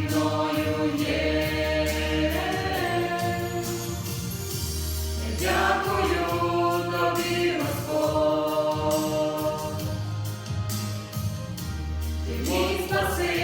мною є. Дякую тобі, Господь, ти мій спасибі.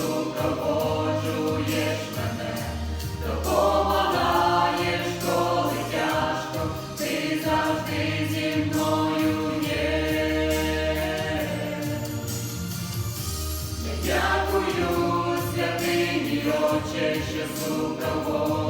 Супроводжуєш мене, допомагаєш, коли тяжко, ти завжди зі мною дякую, святині, Отче, що супроводжуєш